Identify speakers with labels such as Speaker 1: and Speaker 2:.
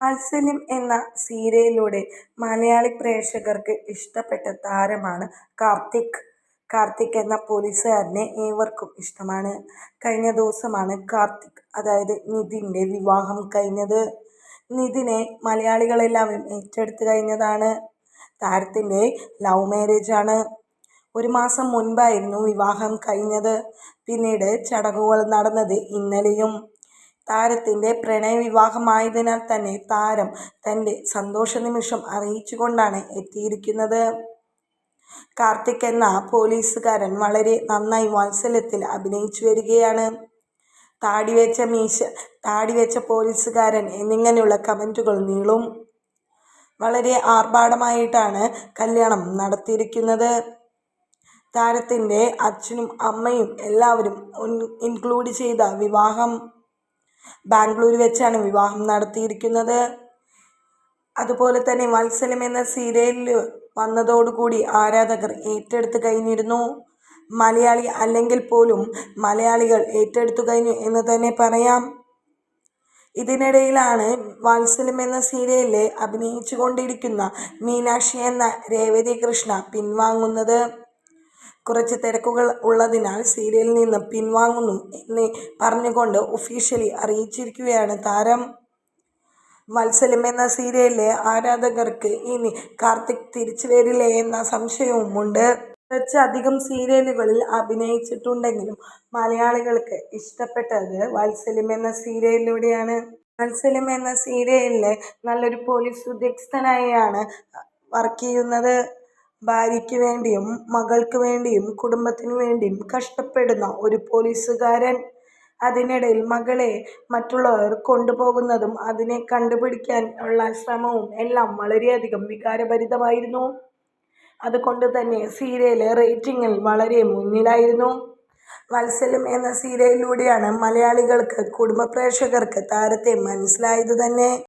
Speaker 1: വാത്സല്യം എന്ന സീരിയലിലൂടെ മലയാളി പ്രേക്ഷകർക്ക് ഇഷ്ടപ്പെട്ട താരമാണ് കാർത്തിക്. കാർത്തിക് എന്ന പോലീസുകാരനെ ഏവർക്കും ഇഷ്ടമാണ്. കഴിഞ്ഞ ദിവസമാണ് കാർത്തിക് അതായത് നിതിന്റെ വിവാഹം കഴിഞ്ഞത്. നിതിനെ മലയാളികളെല്ലാവരും ഏറ്റെടുത്ത് കഴിഞ്ഞതാണ്. താരത്തിന്റെ ലവ് മാരേജാണ്. ഒരു മാസം മുൻപായിരുന്നു വിവാഹം കഴിഞ്ഞത്. പിന്നീട് ചടങ്ങുകൾ നടന്നത് ഇന്നലെയും. താരത്തിന്റെ പ്രണയവിവാഹമായതിനാൽ തന്നെ താരം തന്റെ സന്തോഷനിമിഷം അറിയിച്ചുകൊണ്ടാണ് എത്തിയിരിക്കുന്നത്. കാർത്തിക് എന്ന പോലീസുകാരൻ വളരെ നന്നായി വാത്സല്യത്തിൽ അഭിനയിച്ചു വരികയാണ്. താടിവെച്ച മീശ, താടിവെച്ച പോലീസുകാരൻ എന്നിങ്ങനെയുള്ള കമന്റുകൾ നീളും. വളരെ ആർഭാടമായിട്ടാണ് കല്യാണം നടത്തിയിരിക്കുന്നത്. താരത്തിന്റെ അച്ഛനും അമ്മയും എല്ലാവരും ഇൻക്ലൂഡ് ചെയ്ത വിവാഹം. ബാംഗ്ലൂരിൽ വെച്ചാണ് വിവാഹം നടത്തിയിരിക്കുന്നത്. അതുപോലെ തന്നെ മത്സരം എന്ന സീരിയലിൽ വന്നതോടുകൂടി ആരാധകർ ഏറ്റെടുത്ത് കഴിഞ്ഞിരുന്നു. മലയാളി അല്ലെങ്കിൽ പോലും മലയാളികൾ ഏറ്റെടുത്തു കഴിഞ്ഞു എന്ന് തന്നെ പറയാം. ഇതിനിടയിലാണ് വാത്സല്യം എന്ന സീരിയലിൽ അഭിനയിച്ചുകൊണ്ടിരിക്കുന്ന മീനാക്ഷി എന്ന രേവതി കൃഷ്ണ പിൻവാങ്ങുന്നത്. കുറച്ച് തിരക്കുകൾ ഉള്ളതിനാൽ സീരിയലിൽ നിന്ന് പിൻവാങ്ങുന്നു എന്ന് പറഞ്ഞുകൊണ്ട് ഒഫീഷ്യലി അറിയിച്ചിരിക്കുകയാണ് താരം. മത്സരം എന്ന സീരിയലിലെ ആരാധകർക്ക് ഇനി കാർത്തിക് തിരിച്ചു വരില്ലേ എന്ന സംശയവുമുണ്ട്. കുറച്ചധികം സീരിയലുകളിൽ അഭിനയിച്ചിട്ടുണ്ടെങ്കിലും മലയാളികൾക്ക് ഇഷ്ടപ്പെട്ടത് വാത്സല്യം എന്ന സീരിയലിലൂടെയാണ്. വാത്സല്യം എന്ന സീരിയലിലെ നല്ലൊരു പോലീസ് ഉദ്യോഗസ്ഥനായാണ് വർക്ക് ചെയ്യുന്നത്. ഭാര്യയ്ക്ക് വേണ്ടിയും മകൾക്ക് വേണ്ടിയും കുടുംബത്തിന് വേണ്ടിയും കഷ്ടപ്പെടുന്ന ഒരു പോലീസുകാരൻ. അതിനിടയിൽ മകളെ മറ്റുള്ളവർ കൊണ്ടുപോകുന്നതും അതിനെ കണ്ടുപിടിക്കാൻ ഉള്ള ശ്രമവും എല്ലാം വളരെയധികം വികാരഭരിതമായിരുന്നു. അതുകൊണ്ട് തന്നെ സീരിയൽ റേറ്റിംഗിൽ വളരെ മുന്നിലായിരുന്നു. വാത്സല്യം എന്ന സീരിയലിലൂടെയാണ് മലയാളികൾക്ക് കുടുംബ പ്രേക്ഷകർക്ക് താരത്തെ മനസ്സിലായത് തന്നെ.